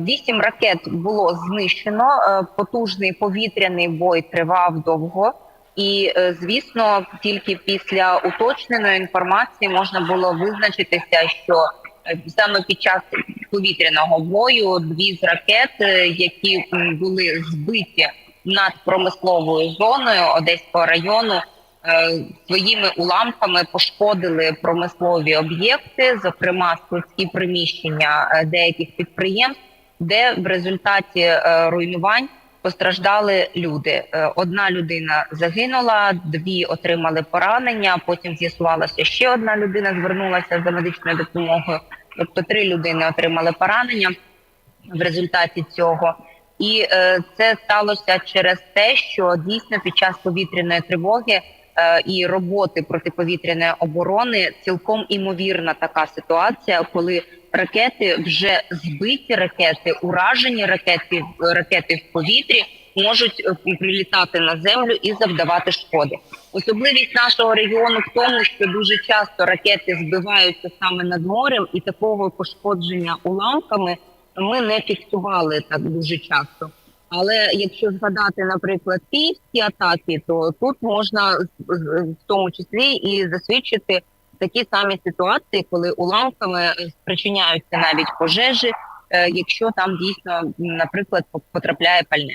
Вісім ракет було знищено. е, Потужний повітряний бой тривав довго, і е, звісно, тільки після уточненої інформації можна було визначитися, що е, саме під час повітряного бою дві з ракет, які були збиті над промисловою зоною Одеського району, своїми уламками пошкодили промислові об'єкти, зокрема складські приміщення деяких підприємств, де в результаті е, руйнувань постраждали люди. Е, Одна людина загинула, дві отримали поранення. Потім з'ясувалося, ще одна людина звернулася за медичною допомогою. Тобто три людини отримали поранення в результаті цього. І е, це сталося через те, що дійсно під час повітряної тривоги е, і роботи протиповітряної оборони цілком імовірна така ситуація, коли ракети вже збиті ракети, уражені ракети, ракети в повітрі можуть е, прилітати на землю і завдавати шкоди. Особливість нашого регіону в тому, що дуже часто ракети збиваються саме над морем, і такого пошкодження уламками ми не фіксували так дуже часто. Але якщо згадати, наприклад, київські атаки, то тут можна в тому числі і засвідчити такі самі ситуації, коли уламками е, спричиняються навіть пожежі, е, якщо там дійсно, наприклад, по- потрапляє пальне.